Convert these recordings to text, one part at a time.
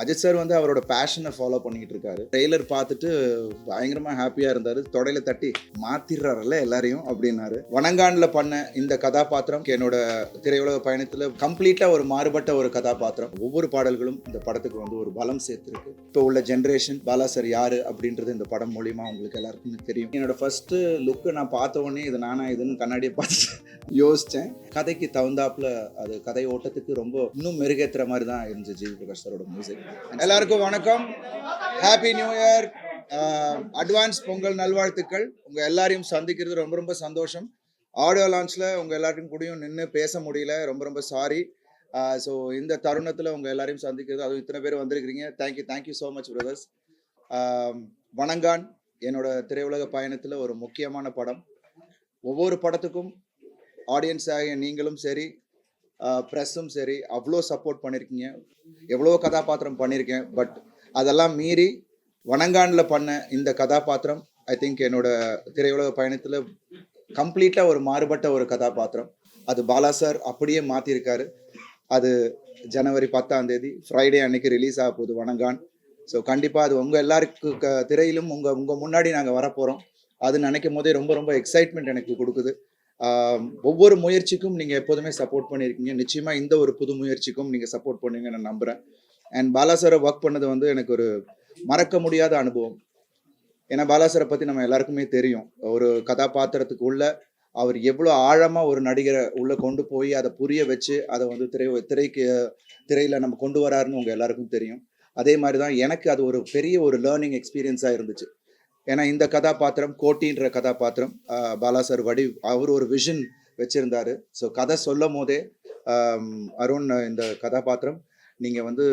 Ajith sir வந்து அவரோட பேஷனை follow பண்ணிக்கிட்டு இருக்காரு. ட்ரெய்லர் பார்த்துட்டு பயங்கரமா ஹாப்பியா இருந்தாரு. தொடையில தட்டி மாத்திடுறாருல்ல எல்லாரையும் அப்படின்னாரு. வணங்கான்ல பண்ண இந்த கதாபாத்திரம் என்னோட திரையுலக பயணத்துல கம்ப்ளீட்டா ஒரு மாறுபட்ட ஒரு கதாபாத்திரம். ஒவ்வொரு பாடல்களும் இந்த படத்துக்கு வந்து ஒரு பலம் சேர்த்துருக்கு. இப்போ உள்ள ஜென்ரேஷன் பாலா சார் யாரு அப்படின்றது இந்த படம் மூலியமா உங்களுக்கு எல்லாருக்குமே தெரியும். என்னோட ஃபர்ஸ்ட் லுக்கை நான் பார்த்த உடனே இது நானா இதுன்னு கண்ணாடியை பார்த்து யோசிச்சேன். கதைக்கு தகுந்தாப்புல அது கதை ஓட்டத்துக்கு ரொம்ப இன்னும் மெருகேத்துற மாதிரி தான் இருந்துச்சு ஜி பிரகாஷ் சாரோட மியூசிக் எல்லாருக்கும் வணக்கம். Happy new year advance Pongal நல்வாழ்த்துக்கள். உங்க எல்லாரையும் சந்திக்கிறது ரொம்ப ரொம்ப சந்தோஷம். ஆடியோ லான்ச்ல உங்க எல்லாருக்கும் கூடயும் நின்று பேச முடியல. ரொம்ப ரொம்ப சாரி ஸோ இந்த தருணத்தில் உங்க எல்லாரையும் சந்திக்கிறது அதுவும் இத்தனை பேர் வந்திருக்கிறீங்க. Thank you thank you so much brothers Vanangaan என்னோட திரையுலக பயணத்தில் ஒரு முக்கியமான படம். ஒவ்வொரு படத்துக்கும் ஆடியன்ஸ் ஆகிய நீங்களும் சரி ப்ரெஸ்ஸும் சரி அவ்வளோ சப்போர்ட் பண்ணியிருக்கீங்க எவ்வளோ கதாபாத்திரம் பண்ணியிருக்கேன் பட் அதெல்லாம் மீறி வணங்கானில் பண்ண இந்த கதாபாத்திரம் ஐ திங்க் என்னோட திரையுலக பயணத்தில் கம்ப்ளீட்டாக ஒரு மாறுபட்ட ஒரு கதாபாத்திரம். அது பாலா சார் அப்படியே மாற்றிருக்காரு அது ஜனவரி பத்தாம் தேதி ஃப்ரைடே அன்னைக்கு ரிலீஸ் ஆக போகுது வணங்கான். ஸோ கண்டிப்பாக அது உங்கள் எல்லாருக்கு க திரையிலும் உங்கள் உங்கள் முன்னாடி நாங்கள் வரப்போகிறோம் அது நினைக்கும் போதே ரொம்ப ரொம்ப எக்ஸைட்மெண்ட் எனக்கு கொடுக்குது. ஒவ்வொரு முயற்சிக்கும் நீங்கள் எப்போதுமே சப்போர்ட் பண்ணியிருக்கீங்க நிச்சயமாக இந்த ஒரு புது முயற்சிக்கும் நீங்கள் சப்போர்ட் பண்ணுவீங்கன்னு நான் நம்புகிறேன் அண்ட் பாலா சாரை ஒர்க் பண்ணது வந்து எனக்கு ஒரு மறக்க முடியாத அனுபவம். ஏன்னா பாலாசாரை பற்றி நம்ம எல்லாருக்குமே தெரியும். ஒரு கதாபாத்திரத்துக்கு உள்ள அவர் எவ்வளோ ஆழமாக ஒரு நடிகரை உள்ளே கொண்டு போய் அதை புரிய வச்சு அதை வந்து திரை திரைக்கு திரையில் நம்ம கொண்டு வராருன்னு உங்கள் எல்லாருக்கும் தெரியும். அதே மாதிரி தான் எனக்கு அது ஒரு பெரிய ஒரு லேர்னிங் எக்ஸ்பீரியன்ஸாக இருந்துச்சு. ஏன்னா இந்த கதாபாத்திரம் கோட்டின்ற கதாபாத்திரம் பாலா சார் வடி அவர் ஒரு விஷன் வச்சிருந்தாரு. ஸோ கதை சொல்லும் போதே அருண் இந்த கதாபாத்திரம் நீங்கள் வந்து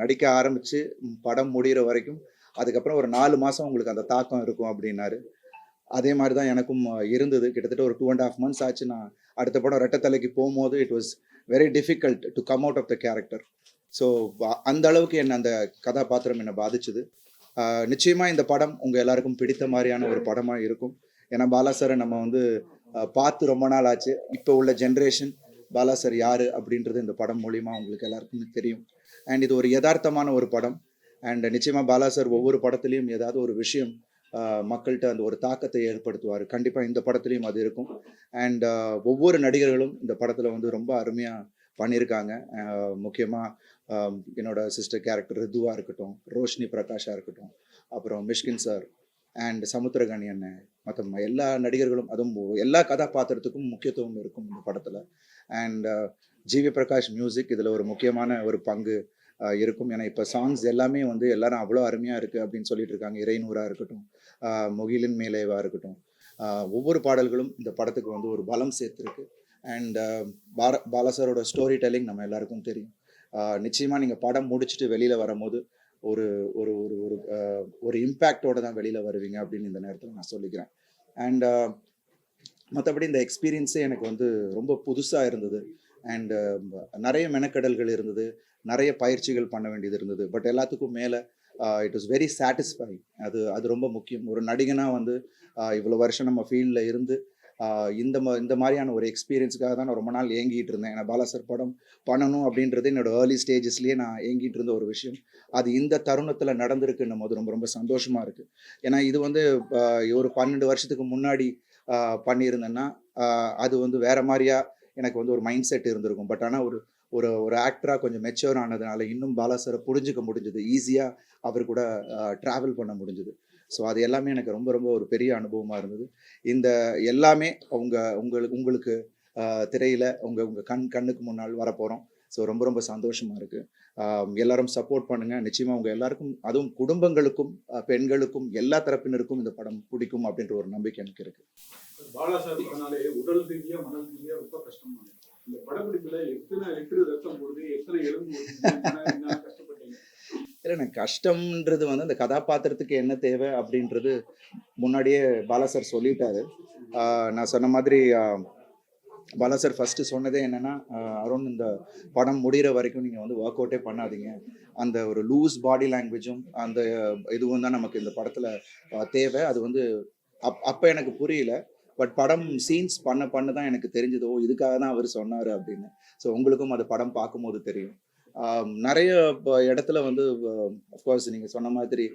நடிக்க ஆரம்பித்து படம் முடிகிற வரைக்கும் அதுக்கப்புறம் ஒரு நாலு மாதம் உங்களுக்கு அந்த தாக்கம் இருக்கும் அப்படின்னாரு. அதே மாதிரி தான் எனக்கும் இருந்தது. கிட்டத்தட்ட ஒரு டூ அண்ட் ஹாஃப் மந்த்ஸ் ஆச்சு. நான் அடுத்த படம் ரெட்டத்தலைக்கு போகும்போது it was very difficult to come out of the character so அந்த அளவுக்கு என்ன அந்த கதாபாத்திரம் என்னை பாதிச்சுது? நிச்சயமாக நிச்சயமா இந்த படம் உங்க எல்லாருக்கும் பிடித்த மாதிரியான ஒரு படமா இருக்கும். ஏன்னா பாலா சாரை நம்ம வந்து பார்த்து ரொம்ப நாள் ஆச்சு. இப்போ உள்ள ஜென்ரேஷன் பாலா சார் யாரு அப்படின்றது இந்த படம் மூலியமா உங்களுக்கு எல்லாருக்குமே தெரியும். அண்ட் இது ஒரு யதார்த்தமான ஒரு படம். அண்ட் நிச்சயமா பாலா சார் ஒவ்வொரு படத்துலையும் ஏதாவது ஒரு விஷயம் மக்கள்கிட்ட அந்த ஒரு தாக்கத்தை ஏற்படுத்துவார். கண்டிப்பாக இந்த படத்துலையும் அது இருக்கும். அண்ட் ஒவ்வொரு நடிகர்களும் இந்த படத்தில் வந்து ரொம்ப அருமையாக பண்ணியிருக்காங்க முக்கியமாக என்னோட சிஸ்டர் கேரக்டர் ரிதுவா இருக்கட்டும் ரோஷினி பிரகாஷா இருக்கட்டும் அப்புறம் மிஷ்கின் சார் அண்ட் சமுத்திரகணி அண்ணன் மற்ற எல்லா நடிகர்களும் அதுவும் எல்லா கதாபாத்திரத்துக்கும் முக்கியத்துவம் இருக்கும் இந்த படத்தில். அண்ட் ஜிவி பிரகாஷ் மியூசிக் இதில் ஒரு முக்கியமான ஒரு பங்கு இருக்கும். ஏன்னா இப்போ சாங்ஸ் எல்லாமே வந்து எல்லாரும் அவ்வளோ அருமையாக இருக்குது அப்படின்னு சொல்லிட்டு இருக்காங்க. இறைநூறாக இருக்கட்டும் முகிலின் மேலேவாக இருக்கட்டும் ஒவ்வொரு பாடல்களும் இந்த படத்துக்கு வந்து ஒரு பலம் சேர்த்துருக்கு. அண்ட் பார பாலாசரோட ஸ்டோரி டெல்லிங் நம்ம எல்லாருக்கும் தெரியும். Uh, நிச்சயமாக நீங்கள் படம் முடிச்சுட்டு வெளியில் வரும்போது ஒரு ஒரு ஒரு ஒரு uh, ஒரு இம்பேக்டோட தான் வெளியில் வருவீங்க அப்படின்னு இந்த நேரத்தில் நான் சொல்லிக்கிறேன். அண்ட் uh, மற்றபடி இந்த எக்ஸ்பீரியன்ஸே எனக்கு வந்து ரொம்ப புதுசாக இருந்தது. அண்ட் நிறைய மெனக்கடல்கள் இருந்தது. நிறைய பயிற்சிகள் பண்ண வேண்டியது இருந்தது. பட் எல்லாத்துக்கும் மேலே இட் இஸ் வெரி சாட்டிஸ்ஃபைங் அது அது ரொம்ப முக்கியம். ஒரு நடிகனாக வந்து இவ்வளோ வருஷம் நம்ம ஃபீல்டில் இருந்து இந்த மா இந்த மாதிரியான ஒரு எக்ஸ்பீரியன்ஸுக்காக தான் நான் ரொம்ப நாள் ஏங்கிட்டு இருந்தேன். ஏன்னா பாலாசர் படம் பண்ணணும் அப்படின்றது என்னோட ஏர்லி ஸ்டேஜஸ்லேயே நான் ஏங்கிட்டு இருந்த ஒரு விஷயம். அது இந்த தருணத்தில் நடந்திருக்குன்னும் போது ரொம்ப ரொம்ப சந்தோஷமாக இருக்குது ஏன்னா இது வந்து ஒரு பன்னெண்டு வருஷத்துக்கு முன்னாடி பண்ணியிருந்தேன்னா அது வந்து வேற மாதிரியா எனக்கு வந்து ஒரு மைண்ட் செட் இருந்திருக்கும். பட் ஆனால் ஒரு ஒரு ஒரு ஆக்டராக கொஞ்சம் மெச்சூர் ஆனதுனால இன்னும் பாலாசரை புரிஞ்சுக்க முடிஞ்சது. ஈஸியாக அவர் கூட ட்ராவல் பண்ண முடிஞ்சது. ஸோ அது எல்லாமே எனக்கு ரொம்ப ரொம்ப ஒரு பெரிய அனுபவமாக இருந்தது. இந்த எல்லாமே அவங்க உங்களுக்கு உங்களுக்கு திரையில் உங்கள் உங்கள் கண் கண்ணுக்கு முன்னால் வரப்போகிறோம் ஸோ ரொம்ப ரொம்ப சந்தோஷமாக இருக்கு. எல்லாரும் சப்போர்ட் பண்ணுங்க. நிச்சயமாக உங்கள் எல்லாருக்கும் அதுவும் குடும்பங்களுக்கும் பெண்களுக்கும் எல்லா தரப்பினருக்கும் இந்த படம் பிடிக்கும் அப்படின்ற ஒரு நம்பிக்கை எனக்கு இருக்குது உடல் ரீதியாக மனல் ரீதியாக ரொம்ப கஷ்டமாக இந்த படப்பிடிப்பில் எத்தனை லிட்டர் ரத்தம் போடுது எத்தனை எலும்பு இல்லை எனக்கு கஷ்டம்ன்றது வந்து அந்த கதாபாத்திரத்துக்கு என்ன தேவை அப்படின்றது முன்னாடியே பாலா சார் சொல்லிட்டாரு. நான் சொன்ன மாதிரி பாலா சார் ஃபஸ்ட்டு சொன்னதே என்னன்னா ஆஹ் அருண் இந்த படம் முடிகிற வரைக்கும் நீங்கள் வந்து ஒர்க் அவுட்டே பண்ணாதீங்க. அந்த ஒரு லூஸ் பாடி லாங்குவேஜும் அந்த இதுவும் தான் நமக்கு இந்த படத்தில் தேவை. அது வந்து அப் அப்போ எனக்கு புரியல. பட் படம் சீன்ஸ் பண்ண பண்ண தான் எனக்கு தெரிஞ்சதோ. இதுக்காக தான் அவர் சொன்னார் அப்படின்னு. ஸோ உங்களுக்கும் அது படம் பார்க்கும்போது தெரியும். நிறைய இப்போ இடத்துல வந்து அஃப்கோர்ஸ் நீங்கள் சொன்ன மாதிரி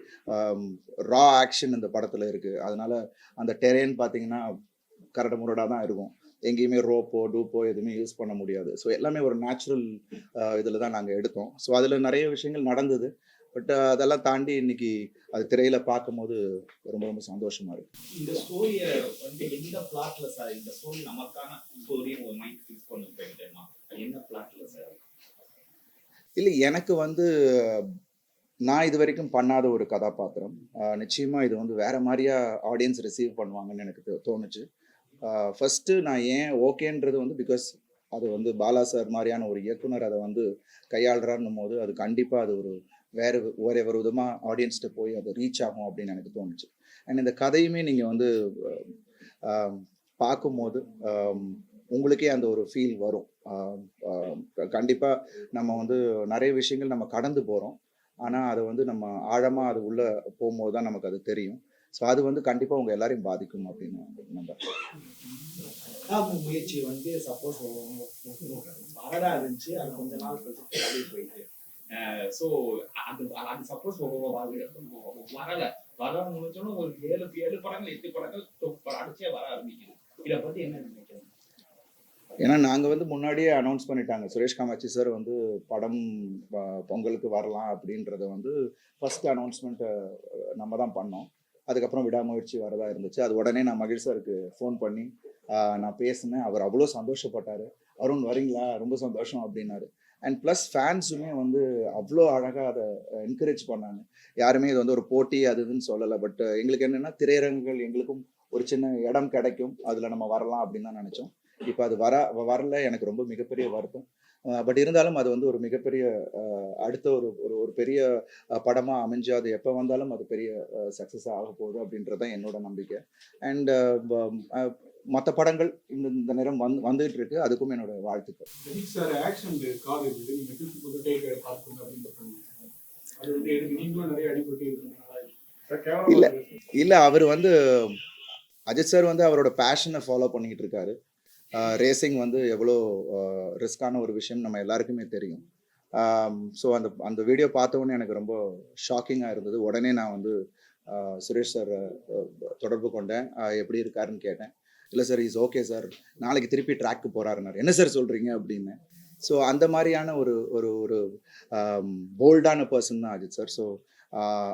ரா ஆக்ஷன் இந்த படத்தில் இருக்குது அதனால அந்த டெரேன் பார்த்தீங்கன்னா கரடு முரடாக தான் இருக்கும். எங்கேயுமே ரோப்போ டூப்போ எதுவுமே யூஸ் பண்ண முடியாது. ஸோ எல்லாமே ஒரு நேச்சுரல் இதில் தான் நாங்கள் எடுத்தோம். ஸோ அதில் நிறைய விஷயங்கள் நடந்தது. பட் அதெல்லாம் தாண்டி இன்னைக்கு அது திரையில பார்க்கும்போது ரொம்ப ரொம்ப சந்தோஷமா இருக்கு. இந்த ஸ்டோரிய வந்து எந்த பிளாட்ல சார் இந்த ஸ்டோரி நமக்கான ஸ்டோரி ஒரு மைண்ட் ஃபிக்ஸ் பண்ணி போயிட்டேன்னா என்ன பிளாட்ல சார் இல்லை எனக்கு வந்து நான் இது வரைக்கும் பண்ணாத ஒரு கதாபாத்திரம். நிச்சயமாக இது வந்து வேற மாதிரியா ஆடியன்ஸ் ரிசீவ் பண்ணுவாங்கன்னு எனக்கு தோ- தோணுச்சு. ஃபஸ்ட்டு நான் ஏன் ஓகேன்றது வந்து பிகாஸ் அது வந்து பாலா சார் மாதிரியான ஒரு இயக்குனர் அதை வந்து கையாளுறான்னும் போது அது கண்டிப்பாக அது ஒரு வேறு ஒரே ஒரு விதமாக ஆடியன்ஸ்கிட்ட போய் அது ரீச் ஆகும் அப்படின்னு எனக்கு தோணுச்சு. அண்ட் இந்த கதையுமே நீங்கள் வந்து பார்க்கும்போது உங்களுக்கே அந்த ஒரு ஃபீல் வரும். கண்டிப்பாக நம்ம வந்து நிறைய விஷயங்கள் நம்ம கடந்து போகிறோம் ஆனால் அதை வந்து நம்ம ஆழமாக அது உள்ளே போகும்போது தான் நமக்கு அது தெரியும். ஸோ அது வந்து கண்டிப்பாக உங்கள் எல்லாரையும் பாதிக்கும் அப்படின்னு நம்புறேன். முயற்சி வந்து சப்போஸ் வரடா இருந்துச்சு. அது கொஞ்ச நாள் கழிச்சு போயிட்டு. ஸோ அது அது சப்போஸ் வரல. வர முடிஞ்சோன்னா ஒரு ஏழு ஏழு படங்கள் எட்டு படங்கள் அடிச்சே வர ஆரம்பிக்குது. இதை பத்தி என்ன நினைக்கிறேன் ஏன்னா நாங்கள் வந்து முன்னாடியே அனௌன்ஸ் பண்ணிட்டாங்க. சுரேஷ் காமாட்சி சார் வந்து படம் பொங்கலுக்கு வரலாம் அப்படின்றத வந்து ஃபர்ஸ்ட் அனௌன்ஸ்மெண்ட்டை நம்ம தான் பண்ணோம். அதுக்கப்புறம் விடாமுயற்சி வரதா இருந்துச்சு. அது உடனே நான் மகிழ் சாருக்கு ஃபோன் பண்ணி நான் பேசினேன். அவர் அவ்வளோ சந்தோஷப்பட்டார். அருண் வரீங்களா? ரொம்ப சந்தோஷம் அப்படின்னாரு. அண்ட் ப்ளஸ் ஃபேன்ஸுமே வந்து அவ்வளோ அழகாக அதை என்கரேஜ் பண்ணாங்க. யாருமே இது வந்து ஒரு போட்டி அது இதுன்னு சொல்லலை. பட் எங்களுக்கு என்னென்னா திரையரங்குகள் எங்களுக்கும் ஒரு சின்ன இடம் கிடைக்கும். அதில் நம்ம வரலாம் அப்படின்னு தான் நினச்சோம். இப்போ அது வர வரல. எனக்கு ரொம்ப மிகப்பெரிய வருத்தம். பட் இருந்தாலும் அது வந்து ஒரு மிகப்பெரிய அடுத்த ஒரு ஒரு ஒரு பெரிய அஹ், படமா அமைஞ்சு அது எப்போ வந்தாலும் அது பெரிய சக்ஸஸ் ஆக போகுது அப்படின்றது தான் என்னோட நம்பிக்கை. அண்ட் மற்ற படங்கள் இந்த இந்த நேரம் வந்து வந்துகிட்டு இருக்கு. அதுக்கும் என்னோட வாழ்த்துக்கள். சார் ஆக்ஷன் டேக் பார்க்கணும் அப்படின்னு அது வந்து நீங்களும் நிறைய அடிபட்டு இல்ல. இல்லை அவர் வந்து அஜித் சார் வந்து அவரோட பேஷனை ஃபாலோ பண்ணிக்கிட்டு இருக்காரு. ரேசிங் வந்து எவ்வளோ ரிஸ்கான ஒரு விஷயம் நம்ம எல்லாருக்குமே தெரியும். ஸோ அந்த அந்த வீடியோ பார்த்தவொன்னே எனக்கு ரொம்ப ஷாக்கிங்காக இருந்தது. உடனே நான் வந்து சுரேஷ் சார் தொடர்பு கொண்டேன். எப்படி இருக்காருன்னு கேட்டேன். இல்லை சார் இஸ் ஓகே சார் நாளைக்கு திருப்பி ட்ராக்கு போகிறாருனாரு என்ன சார் சொல்கிறீங்க அப்படின்னு. ஸோ அந்த மாதிரியான ஒரு ஒரு ஒரு போல்டான பர்சன் தான் அஜித் சார் ஸோ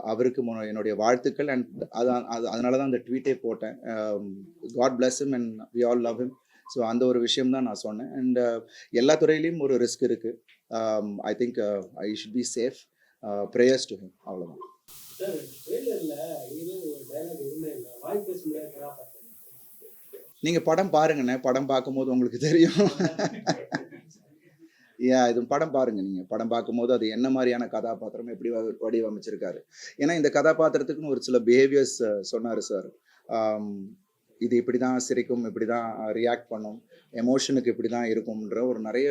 அவருக்கு முன்ன- என்னுடைய வாழ்த்துக்கள். அண்ட் அதான் அது அதனால தான் அந்த ட்வீட்டே போட்டேன். God bless him and we all love him. So அந்த ஒரு விஷயம் தான் நான் சொன்னேன். அண்ட் எல்லா துறையிலையும் ஒரு ரிஸ்க் இருக்குது I think I should be safe prayers to him அவ்வளோதான் நீங்கள் படம் பாருங்கண்ணே. படம் பார்க்கும்போது உங்களுக்கு தெரியும். ஏன் இது படம் பாருங்க நீங்க. படம் பார்க்கும்போது அது என்ன மாதிரியான கதாபாத்திரம் எப்படி வடிவமைச்சிருக்காரு. ஏன்னா இந்த கதாபாத்திரத்துக்குன்னு ஒரு சில பிஹேவியர்ஸ் சொன்னார் சார் இது இப்படி தான் சிரிக்கும் இப்படி தான் ரியாக்ட் பண்ணும் எமோஷனுக்கு இப்படி தான் இருக்கும்ன்ற ஒரு நிறைய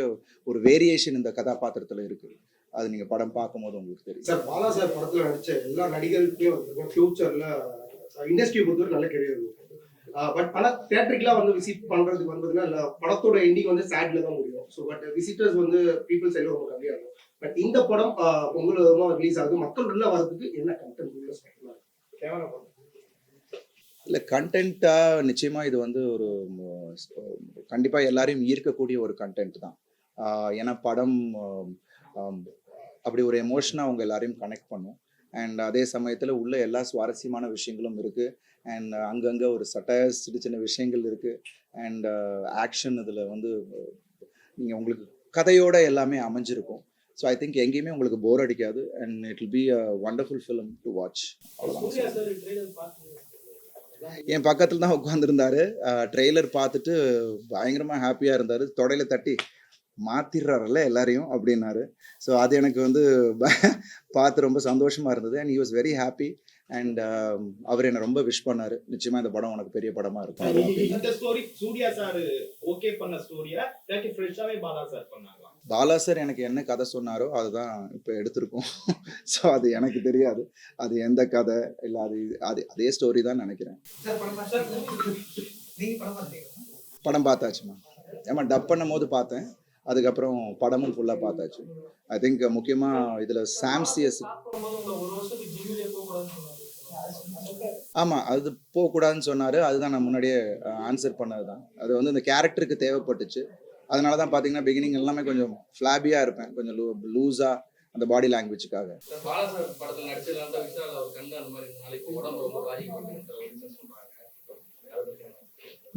ஒரு வேரியேஷன் இந்த கதாபாத்திரத்தில் இருக்கு. அது நீங்கள் படம் பார்க்கும்போது உங்களுக்கு தெரியும். சார் பாலா சார் படத்துல நடிச்ச எல்லா நடிகர்களுக்குமே வந்து ஃபியூச்சர்ல இண்டஸ்ட்ரி பொறுத்தவரை நல்ல கெரியர் இருக்கும் பட் ஆனா தேட்டருக்குலாம் வந்து விசிட் பண்றதுக்கு வந்ததுன்னா இல்ல படத்தோட எண்டிங் வந்து சேட்ல தான் முடியும். ஸோ பட் விசிட்டர்ஸ் வந்து பீப்புள் சைடில் ரொம்ப கம்மியா இருக்கும். பட் இந்த படம் விதமா ரிலீஸ் ஆகுது மக்கள் உள்ள வரதுக்கு என்ன கண்டென்ட் கேமரா படம் இல்லை கண்டென்ட்டாக நிச்சயமாக இது வந்து ஒரு கண்டிப்பாக எல்லாரையும் ஈர்க்கக்கூடிய ஒரு கண்டென்ட் தான். ஏன்னா படம் அப்படி ஒரு எமோஷனாக அவங்க எல்லாரையும் கனெக்ட் பண்ணும். அண்ட் அதே சமயத்தில் உள்ள எல்லா சுவாரஸ்யமான விஷயங்களும் இருக்குது அண்ட் அங்கங்கே ஒரு சட்டயர்ஸ் சின்ன சின்ன விஷயங்கள் இருக்குது அண்ட் ஆக்ஷன் இதில் வந்து நீங்கள் உங்களுக்கு கதையோட எல்லாமே அமைஞ்சிருக்கும். ஸோ ஐ திங்க் எங்கேயுமே உங்களுக்கு போர் அடிக்காது. And it will be a wonderful film to watch அவ்வளோதான் சூர்யா சார் ட்ரெய்லர் பார்த்து என் பக்கத்தில் தான் உட்காந்துருந்தாரு ட்ரெய்லர் பார்த்துட்டு பயங்கரமாக ஹாப்பியாக இருந்தார். தொடையில தட்டி மாத்திடுறாருல்ல எல்லாரையும் அப்படின்னாரு. ஸோ அது எனக்கு வந்து பார்த்து ரொம்ப சந்தோஷமாக இருந்தது. And he was very happy and அவர் என்னை ரொம்ப விஷ் பண்ணார். நிச்சயமாக இந்த படம் உனக்கு பெரிய படமாக இருக்கும். பாலா சார் எனக்கு என்ன கதை சொன்னாரோ அதுதான் இப்போ எடுத்திருக்கோம். ஸோ அது எனக்கு தெரியாது. அது எந்த கதை? இல்லை அது அது அதே ஸ்டோரி தான் நினைக்கிறேன். படம் பார்த்தாச்சுமா. ஏமா டப் பண்ணும் போது பார்த்தேன். அதுக்கப்புறம் படமும் ஃபுல்லாக பார்த்தாச்சு. ஐ திங்க் முக்கியமாக இதில் சாம்சியஸ் ஆமாம் அது போகக்கூடாதுன்னு சொன்னார். அதுதான் நான் முன்னாடியே ஆன்சர் பண்ணது தான் அது வந்து இந்த கேரக்டருக்கு தேவைப்பட்டுச்சு. அதனால தான் பார்த்தீங்கன்னா பிகினிங் எல்லாமே கொஞ்சம் ஃப்ளாபியாக இருப்பேன். கொஞ்சம் லூ லூஸாக அந்த பாடி லாங்குவேஜுக்காக?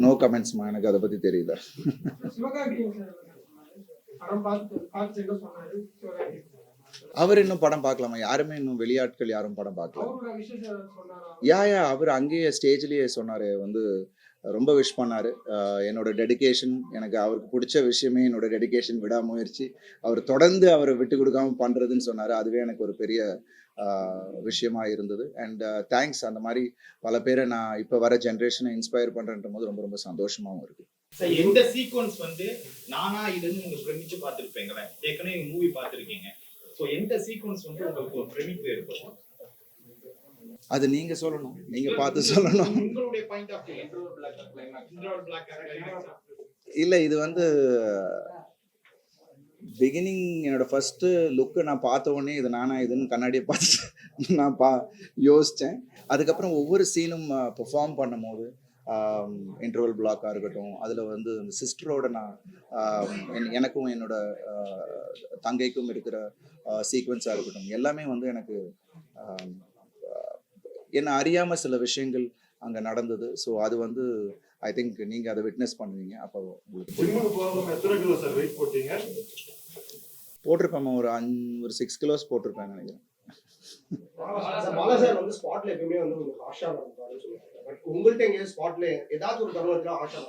நோ கமெண்ட்ஸ்மா எனக்கு அதை பற்றி தெரியல. அவர் இன்னும் படம் பார்க்கலாமா? யாருமே இன்னும் வெளியாட்கள் யாரும் படம் பார்க்கல. யா யா அவர் அங்கேயே ஸ்டேஜ்லேயே சொன்னார். வந்து ரொம்ப விஷ் பண்ணார். என்னோட டெடிகேஷன் எனக்கு அவருக்கு பிடிச்ச விஷயமே என்னோட டெடிகேஷன் விடாமுயற்சி அவர் தொடர்ந்து அவரை விட்டு கொடுக்காம பண்ணுறதுன்னு சொன்னார். அதுவே எனக்கு ஒரு பெரிய விஷயமா இருந்தது. அண்ட் தேங்க்ஸ் அந்த மாதிரி பல பேரை நான் இப்போ வர ஜென்ரேஷனை இன்ஸ்பயர் பண்ணுறன்ற போது ரொம்ப ரொம்ப சந்தோஷமாகவும் இருக்கு. சார் எந்த சீக்வன்ஸ் வந்து நானா இதுன்னு நீங்க பிரமிச்சு பார்த்திருப்பீங்களே? ஏற்கனவே மூவி பார்த்துருக்கீங்க. ஸோ எந்த சீக்வன்ஸ் வந்து உங்களுக்கு ஒரு பிரமிப்பு ஏற்படும்? அது நீங்கள் சொல்லணும் நீங்கள் பார்த்து சொல்லணும். இல்லை இது வந்து பிகினிங் என்னோட ஃபர்ஸ்ட் லுக்கு நான் பார்த்த உடனே இது நானா இதுன்னு கண்ணாடியை பார்த்து நான் பா யோசித்தேன் அதுக்கப்புறம் ஒவ்வொரு சீனும் பெர்ஃபார்ம் பண்ணும்போது இன்டர்வல் பிளாக்காக இருக்கட்டும் அதில் வந்து சிஸ்டரோட நான் எனக்கும் என்னோட தங்கைக்கும் இருக்கிற சீக்வன்ஸாக இருக்கட்டும் எல்லாமே வந்து எனக்கு என்னை அறியாமல் சில விஷயங்கள் அங்கே நடந்தது. ஸோ அது வந்து ஐ திங்க் நீங்கள் அதை விட்னஸ் பண்ணுவீங்க. அப்போ உங்களுக்கு போட்டிருப்பேன் ஒரு அஞ்சு ஒரு சிக்ஸ் கிலோஸ் போட்டிருப்பேன் நினைக்கிறேன். உங்கள்ட்ட எங்கேயாவது ஸ்பாட்ல ஏதாவது ஒரு தருணத்துல ஆஷா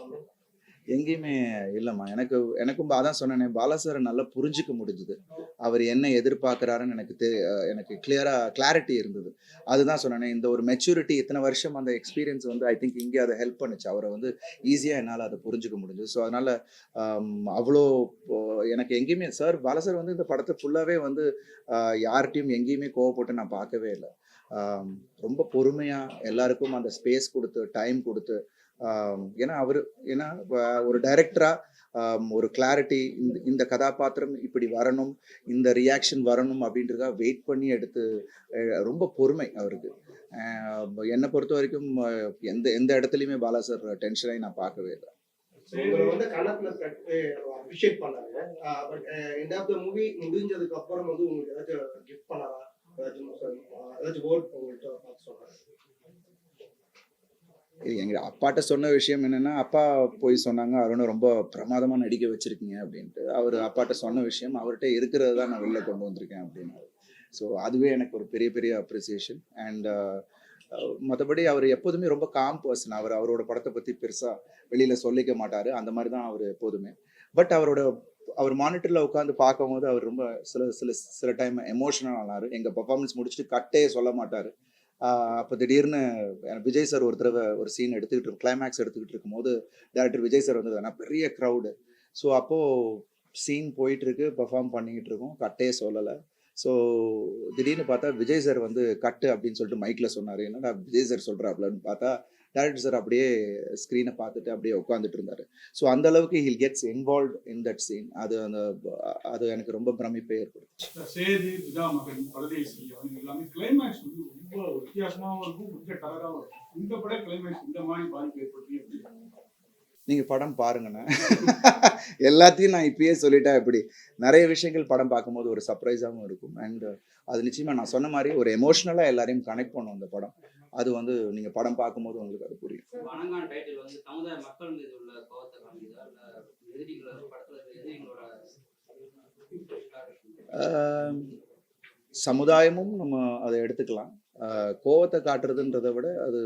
எங்கேயுமே இல்லைம்மா. எனக்கு எனக்கும் அதான் சொன்னேனே பாலாசாரை நல்லா புரிஞ்சுக்க முடிஞ்சுது. அவர் என்ன எதிர்பார்க்குறாருன்னு எனக்கு தெ எனக்கு கிளியராக கிளாரிட்டி இருந்தது. அதுதான் சொன்னேனே இந்த ஒரு மெச்சூரிட்டி இத்தனை வருஷம் அந்த எக்ஸ்பீரியன்ஸ் வந்து ஐ திங்க் இங்கே அதை ஹெல்ப் பண்ணுச்சு. அவரை வந்து ஈஸியாக என்னால் அதை புரிஞ்சுக்க முடிஞ்சது. ஸோ அதனால் அவ்வளோ எனக்கு எங்கேயுமே சார் பாலாசார் வந்து இந்த படத்தை ஃபுல்லாகவே வந்து யார்கிட்டையும் யார்கிட்டயும் எங்கேயுமே கோவப்பட்டு நான் பார்க்கவே இல்லை. ரொம்ப பொறுமையாக எல்லாருக்கும் அந்த ஸ்பேஸ் கொடுத்து டைம் கொடுத்து ஏன்னா அவர் ஏன்னா ஒரு டைரக்டராக ஒரு கிளாரிட்டி இந்த இந்த கதாபாத்திரம் இப்படி வரணும் இந்த ரியாக்ஷன் வரணும் அப்படின்றதுக்காக வெயிட் பண்ணி எடுத்து ரொம்ப பொறுமை அவருக்கு. என்னை பொறுத்த வரைக்கும் எந்த எந்த இடத்துலையுமே பாலா சார் டென்ஷனாகி நான் பார்க்கவே இல்லை. வந்து கணக்குல அப்ரிஷியேட் பண்ணாங்க. But end of the movie முடிஞ்சதுக்கு அப்புறம் வந்து உங்களுக்கு ஏதாச்சும் கிஃப்ட் பண்ணாரா? ஏதாச்சும் ஏதாச்சும் வேர்ட் உங்கள்கிட்ட பார்த்து சொன்னாங்க இது எங்க அப்பாட்ட சொன்ன விஷயம் என்னன்னா அப்பா போய் சொன்னாங்க அருணை ரொம்ப பிரமாதமா நடிக்க வச்சிருக்கீங்க அப்படின்ட்டு. அவர் அப்பாட்ட சொன்ன விஷயம் அவர்கிட்ட இருக்கிறது தான் நான் வெளில கொண்டு வந்திருக்கேன் அப்படின்னாரு. ஸோ அதுவே எனக்கு ஒரு பெரிய பெரிய அப்ரிசியேஷன் அண்ட் மற்றபடி அவர் எப்போதுமே ரொம்ப காம் பர்சன் அவர் அவரோட படத்தை பற்றி பெருசாக வெளியில் சொல்லிக்க மாட்டார். அந்த மாதிரி தான் அவர் எப்போதுமே. பட் அவரோட அவர் மானிட்டரில் உட்காந்து பார்க்கும்போது அவர் ரொம்ப சில சில சில டைம் எமோஷனல் ஆனார். எங்கள் பர்ஃபார்மன்ஸ் முடிச்சுட்டு கட்டே சொல்ல மாட்டார். அப்போ திடீர்னு விஜய் சார் ஒரு தடவை ஒரு சீன் எடுத்துக்கிட்டு இருக்கும் கிளைமேக்ஸ் எடுத்துக்கிட்டு இருக்கும்போது டேரக்டர் விஜய் சார் வந்தது. ஆனால் பெரிய க்ரௌடு ஸோ அப்போது சீன் போயிட்டுருக்கு பர்ஃபார்ம் பெர்ஃபார்ம் பண்ணிக்கிட்டு இருக்கோம் கட்டே சொல்லலை. ஸோ திடீர்னு பார்த்தா விஜய் சார் வந்து கட்டு அப்படின்னு சொல்லிட்டு மைக்கில் சொன்னார். என்னடா விஜய் சார் சொல்கிறாப்லன்னு பார்த்தா டேரக்டர் சார் அப்படியே ஸ்க்ரீனை பார்த்துட்டு அப்படியே உட்காந்துட்டு இருந்தார். ஸோ அந்த அளவுக்கு he'll gets involve in that scene அது அந்த அது எனக்கு ரொம்ப பிரமிப்பை இருக்கும் இந்த படம் நீங்கள் பாருங்கண்ணே. எல்லாத்தையும் நான் இப்பயே சொல்லிட்டேன் எப்படி? நிறைய விஷயங்கள் படம் பார்க்கும்போது ஒரு சர்ப்ரைஸாகவும் இருக்கும். அண்ட் அது நிச்சயமாக நான் சொன்ன மாதிரி ஒரு எமோஷ்னலாக எல்லாரையும் கனெக்ட் பண்ணும் அந்த படம். அது வந்து நீங்கள் படம் பார்க்கும்போது உங்களுக்கு அது புரியும். சமுதாயமும் நம்ம அதை எடுத்துக்கலாம். கோவத்தை காட்டுறதுன்றதை விட அது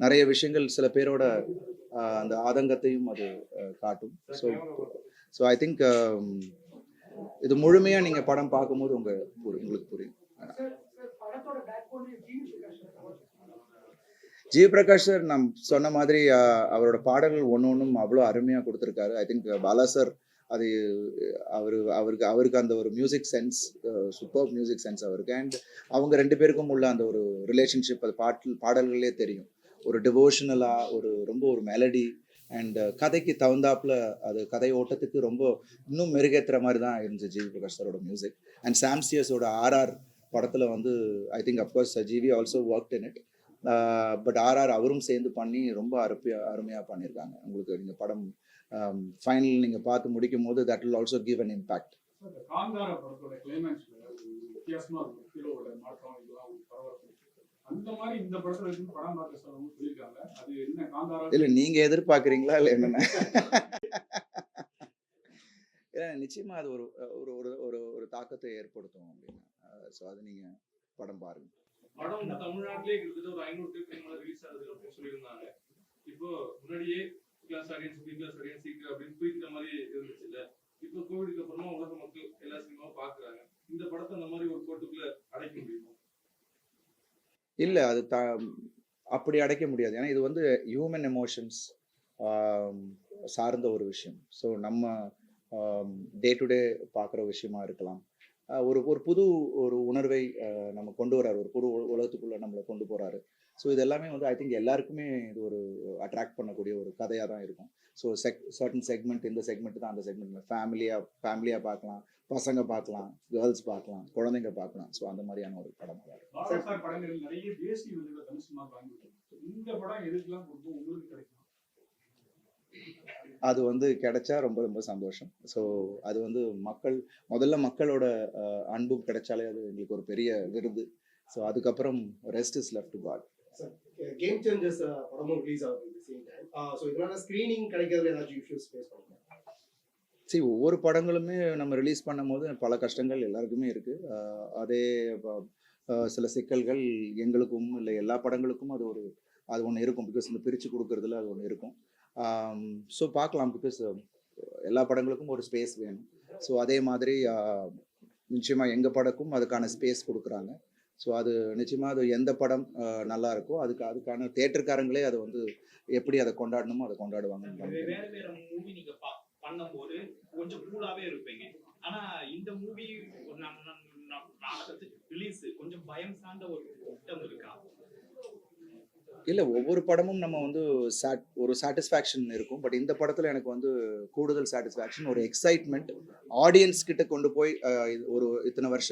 நிறைய விஷயங்கள் சில பேரோட அந்த ஆதங்கத்தையும் அது காட்டும். ஸோ ஸோ ஐ திங்க் இது முழுமையாக நீங்கள் படம் பார்க்கும்போது உங்க புரி- உங்களுக்கு புரியும் சார் சார் படத்தோட பேக் போனே ஜீவி பிரகாஷ் சார் ஜியபிரகாஷ் சார் நான் சொன்ன மாதிரி அவரோட பாடல்கள் ஒன்று ஒன்றும் அவ்வளோ அருமையாக கொடுத்துருக்காரு. ஐ திங்க் பாலா சார் அது அவர் அவருக்கு அவருக்கு அந்த ஒரு music sense super music sense அவருக்கு. அண்ட் அவங்க ரெண்டு பேருக்கும் உள்ள அந்த ஒரு ரிலேஷன்ஷிப் அது பாட்டில் பாடல்களே தெரியும். ஒரு டிவோஷனலாக ஒரு ரொம்ப ஒரு மெலடி அண்ட் கதைக்கு தகுந்தாப்புல அது கதை ஓட்டத்துக்கு ரொம்ப இன்னும் மெருகேற்றுற மாதிரி தான் இருந்துச்சு ஜிவி பிரகாஷ் சாரோட மியூசிக் அண்ட் சாம்சியஸோட ஆர்ஆர் படத்தில் வந்து I think of course GV also work in it but RR அவரும் சேர்ந்து பண்ணி ரொம்ப அருமையா அருமையாக பண்ணியிருக்காங்க. உங்களுக்கு நீங்கள் படம் ஃபைனல் நீங்கள் பார்த்து முடிக்கும் போது that will also give an impact இல்லை நீங்கள் எதிர்பார்க்குறீங்களா இல்லை என்னென்ன? ஏன்னா நிச்சயமாக அது ஒரு ஒரு ஒரு ஒரு தாக்கத்தை ஏற்படுத்தும் அப்படின்னு. ஸோ அது நீங்கள் படம் பாருங்க. படம் தமிழ்நாட்டிலே கிட்டத்தட்ட ஒரு ஐநூறு பேருக்கு மேல ரிலீஸ் ஆகுது அப்படின்னு சொல்லியிருந்தாங்க. இப்போ முன்னாடியே class audience B class audience C அப்படின்னு பிரிக்கிற மாதிரி இருந்துச்சு இல்ல? இப்போ கோவிடுக்கு அப்புறமா உலக மக்கள் எல்லா சினிமாவும் பாக்குறாங்க. இந்த படத்தை அந்த மாதிரி ஒரு கோட்டுக்குள்ள அடைக்க முடியுமா? இல்ல அது த அப்படி அடைக்க முடியாது. ஏன்னா இது வந்து ஹியூமன் எமோஷன்ஸ் சார்ந்த ஒரு விஷயம். ஸோ நம்ம டே டு டே பார்க்குற விஷயமா இருக்கலாம். ஒரு ஒரு புது ஒரு உணர்வை நம்ம கொண்டு வராரு ஒரு புது உல- உலகத்துக்குள்ள நம்மளை கொண்டு போறாரு. ஸோ இது எல்லாமே வந்து ஐ திங்க் எல்லாருக்குமே இது ஒரு அட்ராக்ட் பண்ணக்கூடிய ஒரு கதையாக தான் இருக்கும். ஸோ செக் சர்டன் செக்மெண்ட் இந்த செக்மெண்ட் தான் அந்த செக்மெண்ட் ஃபேமிலியாக ஃபேமிலியாக பார்க்கலாம் பசங்க பார்க்கலாம் கேர்ள்ஸ் பார்க்கலாம் குழந்தைங்க பார்க்கலாம். ஸோ அந்த மாதிரியான ஒரு படம் தான். இருக்கும் நிறைய தேசிய விருதுகளை இந்த படம் எதுக்கெல்லாம் உங்களுக்கு கிடைக்கும்? அது வந்து கிடைச்சா ரொம்ப ரொம்ப சந்தோஷம். ஸோ அது வந்து மக்கள் முதல்ல மக்களோட அன்பும் கிடைச்சாலே அது எங்களுக்கு ஒரு பெரிய விருது. ஸோ அதுக்கப்புறம் rest is left got Game Changers படமும் ரிலீஸ் ஆகுது சேம் டைம் ஸோ இதனால ஸ்க்ரீனிங் கிடைக்கிறதுல ஏதாச்சும் இஷ்யூஸ் ஃபேஸ் பண்ணுங்க சரி ஒவ்வொரு படங்களுமே நம்ம ரிலீஸ் பண்ணும்போது பல கஷ்டங்கள் எல்லாருக்குமே இருக்கு. அஹ், அதே சில சிக்கல்கள் எங்களுக்கும் இல்லை எல்லா படங்களுக்கும் அது ஒரு அது ஒன்று இருக்கும். பிகாஸ் இந்த பிரித்து கொடுக்கறதுல அது ஒன்று இருக்கும். ஸோ பார்க்கலாம் பிகாஸ் எல்லா படங்களுக்கும் ஒரு ஸ்பேஸ் வேணும். ஸோ அதே மாதிரி ஆஹ், நிச்சயமா எங்கள் படக்கும் அதுக்கான ஸ்பேஸ் கொடுக்குறாங்க. ஸோ அது நிச்சயமா அது எந்த படம் நல்லா இருக்கோ அதுக்கு அதுக்கான தேட்டருக்காரங்களே அதை வந்து எப்படி அதை கொண்டாடணுமோ அதை பண்ணும்போது கொஞ்சம் கூலாவே இருப்பீங்க. ஆனா இந்த மூவி ரிலீஸ் கொஞ்சம் பயம் சார்ந்த ஒரு திட்டம் இருக்கா? இல்லை ஒவ்வொரு படமும் நம்ம வந்து சாட் ஒரு சாட்டிஸ்ஃபேக்ஷன் இருக்கும். பட் இந்த படத்தில் எனக்கு வந்து கூடுதல் சாட்டிஸ்ஃபேக்ஷன் ஒரு எக்ஸைட்மெண்ட் ஆடியன்ஸ் கிட்ட கொண்டு போய் ஒரு இத்தனை வருஷ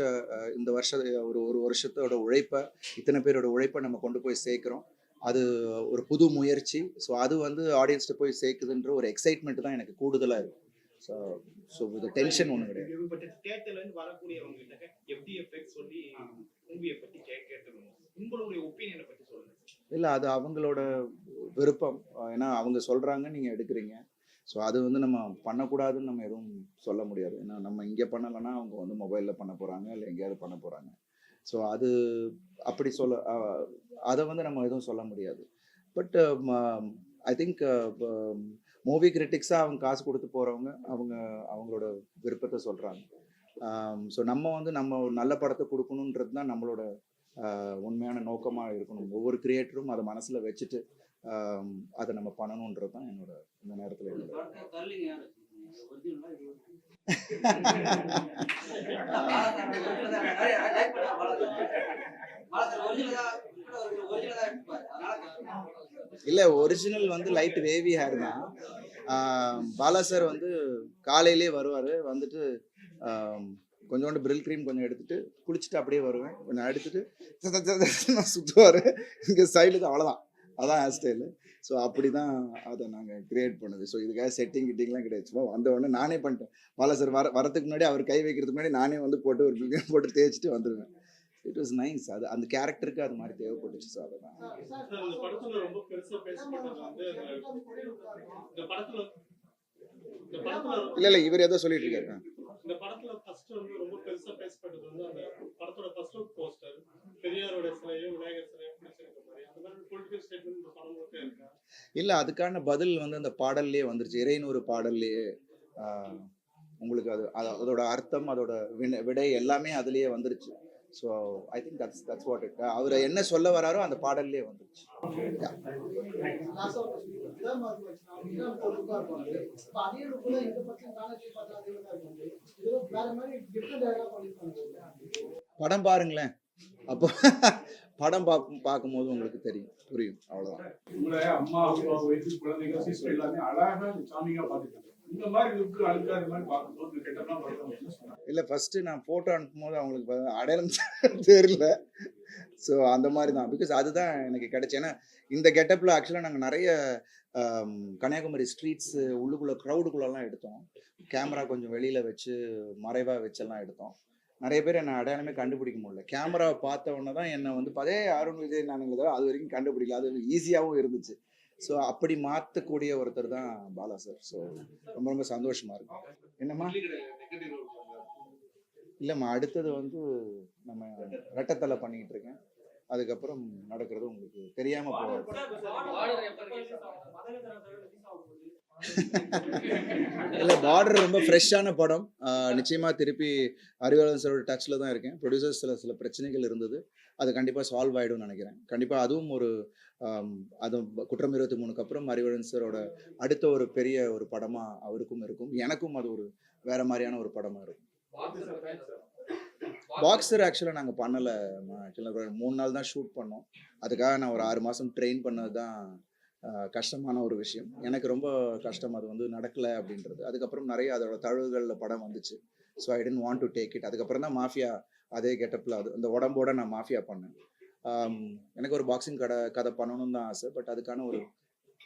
இந்த வருஷ ஒரு ஒரு வருஷத்தோட உழைப்பை இத்தனை பேரோட உழைப்பை நம்ம கொண்டு போய் சேர்க்குறோம். அது ஒரு புது முயற்சி. ஸோ அது வந்து ஆடியன்ஸ்கிட்ட போய் சேர்க்குதுன்ற ஒரு எக்ஸைட்மெண்ட் தான் எனக்கு கூடுதலாக இருக்கும் ஸோ ஸோ இது டென்ஷன் ஒன்றும் கிடையாது. இல்லை அது அவங்களோட விருப்பம். ஏன்னா அவங்க சொல்கிறாங்க நீங்கள் எடுக்கிறீங்க. ஸோ அது வந்து நம்ம பண்ணக்கூடாதுன்னு நம்ம எதுவும் சொல்ல முடியாது. ஏன்னா நம்ம இங்கே பண்ணலைன்னா அவங்க வந்து மொபைலில் பண்ண போகிறாங்க இல்லை எங்கேயாவது பண்ண போகிறாங்க ஸோ அது அப்படி சொல்ல அதை வந்து நம்ம எதுவும் சொல்ல முடியாது. பட் ஐ திங்க் மூவி கிரிட்டிக்ஸாக அவங்க காசு கொடுத்து போகிறவங்க அவங்க அவங்களோட விருப்பத்தை சொல்கிறாங்க ஸோ நம்ம வந்து நம்ம நல்ல படத்தை கொடுக்கணுன்றது தான் நம்மளோட உண்மையான நோக்கமாக இருக்கணும். ஒவ்வொரு கிரியேட்டரும் அதை மனசில் வச்சுட்டு அதை நம்ம பண்ணணுன்றது தான் என்னோட இந்த நேரத்தில் என்னோட இல்லை ஒரிஜினல் வந்து லைட் வேவி ஹேர் தான். பாலா சார் வந்து காலையிலே வருவார் வந்துட்டு கொஞ்சோண்டு பிரில் க்ரீம் கொஞ்சம் எடுத்துட்டு குளிச்சுட்டு அப்படியே வருவேன். கொஞ்சம் எடுத்துட்டு சுற்றுவார் இங்கே சைடுக்கு அவ்வளோதான் அதான் ஹேர் ஸ்டைலு ஸோ அப்படி தான் அதை நாங்கள் கிரியேட் பண்ணுது. ஸோ இதுக்காக செட்டிங் கிட்டிங்லாம் கிடையாது. சும்மா வந்த உடனே நானே பண்ணிட்டேன். பாலா சார் வர வரதுக்கு முன்னாடி அவர் கை வைக்கிறதுக்கு முன்னாடி நானே வந்து போட்டு ஒரு பில்கம் போட்டு தேய்ச்சிட்டு வந்துடுவேன் இட் வாஸ் நைஸ் அது அந்த கேரக்டருக்கு அது மாதிரி தேவைப்பட்டுச்சு. அதான். சார் படத்துல இல்லை இல்லை இவர் ஏதோ சொல்லிட்டு இருக்காரு. இந்த படத்துல ஃபர்ஸ்ட் வந்து ரொம்ப பெருசா பேசப்பட்டது வந்து அந்த படத்தோட ஃபர்ஸ்ட் லுக் போஸ்டர் பெரியாரோட சிலையும் விநாயகர் சிலையும் பிடிச்சிருக்க மாதிரி. அந்த மாதிரி பொலிட்டிக்கல் ஸ்டேட்மெண்ட் இந்த படம் முழுக்க இருக்கா? இல்ல அதுக்கான பதில் வந்து அந்த பாடல்லையே வந்துருச்சு. இறைநூறு பாடல்லையே உங்களுக்கு அது அதோட அர்த்தம் அதோட விடை எல்லாமே அதுலேயே வந்துருச்சு. So I think that's that's what it அவர் என்ன சொல்ல வராரோ அந்த பாடல்லே வந்துருச்சு. படம் பாருங்களேன். அப்போ படம் பார்க்கும் பார்க்கும்போது உங்களுக்கு தெரியும் புரியும் அவ்வளோதான் இந்த மாதிரி மாதிரி பார்க்கும்போது பார்க்கணும் இல்லை ஃபஸ்ட்டு நான் ஃபோட்டோ அனுப்பும்போது அவங்களுக்கு அடையாளம் தெரியல. ஸோ அந்த மாதிரி தான். பிகாஸ் அதுதான் எனக்கு கிடைச்சு ஏன்னா இந்த கெட்டப்பில் ஆக்சுவலாக நாங்கள் நிறைய கன்னியாகுமரி ஸ்ட்ரீட்ஸு உள்ளுக்குள்ளே க்ரௌடுக்குள்ளெல்லாம் எடுத்தோம். கேமரா கொஞ்சம் வெளியில் வச்சு மறைவாக வச்செல்லாம் எடுத்தோம். நிறைய பேர் என்னை அடையாளமே கண்டுபிடிக்க முடியல. கேமரா பார்த்த உடனே தான் என்னை வந்து பதே அருண் விஜய் நானுங்களே அது வரைக்கும் கண்டுபிடிக்கல. அது ஈஸியாகவும் இருந்துச்சு. ஸோ அப்படி மாற்றக்கூடிய ஒருத்தர் தான் பாலா சார். ஸோ ரொம்ப ரொம்ப சந்தோஷமா இருக்கும் என்னம்மா? இல்லைம்மா அடுத்தது வந்து நம்ம ரெட்டத்தலை பண்ணிக்கிட்டு இருக்கேன். அதுக்கப்புறம் நடக்கிறது உங்களுக்கு தெரியாம போகாது. இல்லை பார்டர் ரொம்ப ஃப்ரெஷ்ஷான படம். நிச்சயமாக நிச்சயமா திருப்பி அறிவாளன் சாரோட டச்சில் தான் இருக்கேன். ப்ரொடியூசர்ஸ் சில சில பிரச்சனைகள் இருந்தது. அது கண்டிப்பாக சால்வ் ஆகிடும்னு நினைக்கிறேன். கண்டிப்பாக அதுவும் ஒரு அது குற்றம் இருபத்தி மூணுக்கு அப்புறம் அறிவாளன் சாரோட அடுத்த ஒரு பெரிய ஒரு படமாக அவருக்கும் இருக்கும். எனக்கும் அது ஒரு வேற மாதிரியான ஒரு படமாக இருக்கும். பாக்ஸர் ஆக்சுவலாக நாங்கள் பண்ணலை ஆக்சுவலாக மூணு நாள் தான் ஷூட் பண்ணோம். அதுக்காக நான் ஒரு ஆறு மாதம் ட்ரெயின் பண்ணது தான் கஷ்டமான ஒரு விஷயம். எனக்கு ரொம்ப கஷ்டம் அது வந்து நடக்கலை அப்படின்றது. அதுக்கப்புறம் நிறைய அதோட தழுவுகளில் படம் வந்துச்சு. So I don't want to take it அதுக்கப்புறம் தான் மாஃபியா அதே கெட்டப்பில் அது அந்த உடம்போட நான் மாஃபியா பண்ணேன். எனக்கு ஒரு பாக்ஸிங் கடை கதை பண்ணணும்னு தான் ஆசை. பட் அதுக்கான ஒரு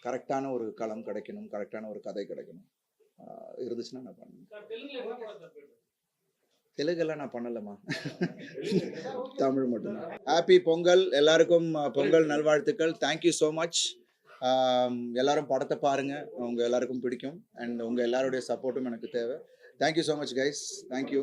கரெக்டான ஒரு களம் கிடைக்கணும் கரெக்டான ஒரு கதை கிடைக்கணும். இருந்துச்சுன்னா நான் பண்ணுவேன். தெலுங்கெல்லாம் நான் பண்ணலம்மா. தமிழ் மட்டும்தான். ஹாப்பி பொங்கல். எல்லாருக்கும் பொங்கல் நல்வாழ்த்துக்கள். தேங்க்யூ ஸோ மச் எல்லாரும் படத்தை பாருங்க. உங்க எல்லாருக்கும் பிடிக்கும். அண்ட் உங்க எல்லாருடைய சப்போர்ட்டும் எனக்கு தேவை. Thank you so much guys thank you